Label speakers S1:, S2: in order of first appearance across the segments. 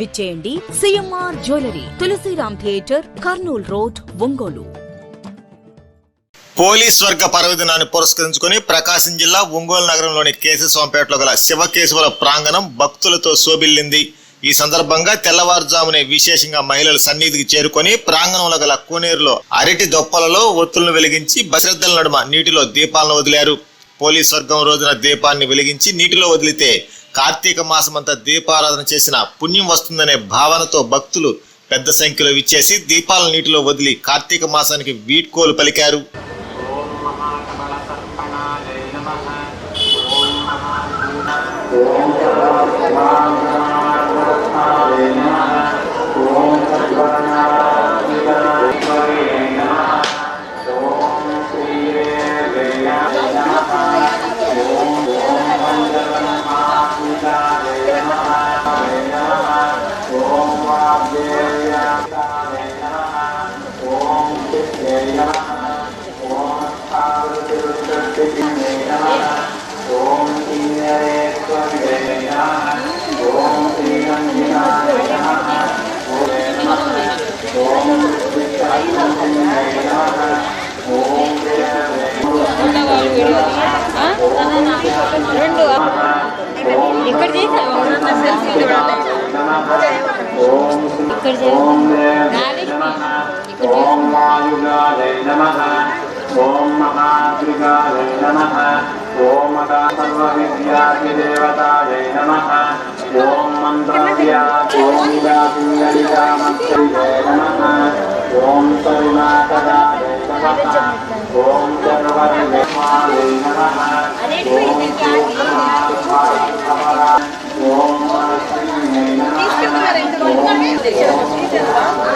S1: విచ్చేయండి CMR jewellery Tulasiram theatre Kurnool road Ongole.
S2: Police వర్గ పర్వదినాన్ని పురస్కరించుకుని ప్రకాశం జిల్లా ఒంగోలు నగరంలోని కేశస్వామిపేటలో గల శివకేశవుల ప్రాంగణం భక్తులతో శోభిల్లింది. ఈ సందర్భంగా తెల్లవారుజామునే విశేషంగా మహిళలు సన్నిధికి చేరుకొని ప్రాంగణంలో గల కోనేరులో అరటి దొప్పలలో ఒత్తులను వెలిగించి బశ్రద్ధల నడుమ నీటిలో దీపాలను వదిలారు. పోలీస్ వర్గం రోజున దీపాన్ని వెలిగించి నీటిలో వదిలితే కార్తీక మాసమంతా దీపారాధన చేసిన పుణ్యం వస్తుందనే భావనతో భక్తులు పెద్ద సంఖ్యలో విచ్చేసి దీపాలను నీటిలో వదిలి కార్తీక మాసానికి వీడ్కోలు పలికారు.
S3: ఇక్కడ ఇక్కడ
S4: ఓం వాయుగాలే నమః. ఓం మహాద్రిగాలే నమః. ఓం మదా సర్వవిద్యాధిదేవతాయై నమః. ఓం మంత్రవ్యా ఓం నమః. ఓం సరిమాతదాయై నమః. ఓం సర్వరిమాలే నమః. ఓం 给客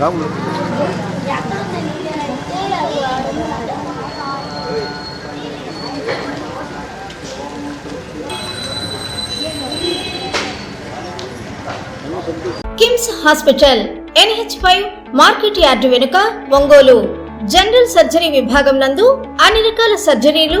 S5: Ramulu KIMS hospital NH five market yard వెనుక ఒంగోలు. జనరల్ సర్జరీ విభాగం నందు అన్ని రకాల సర్జరీలు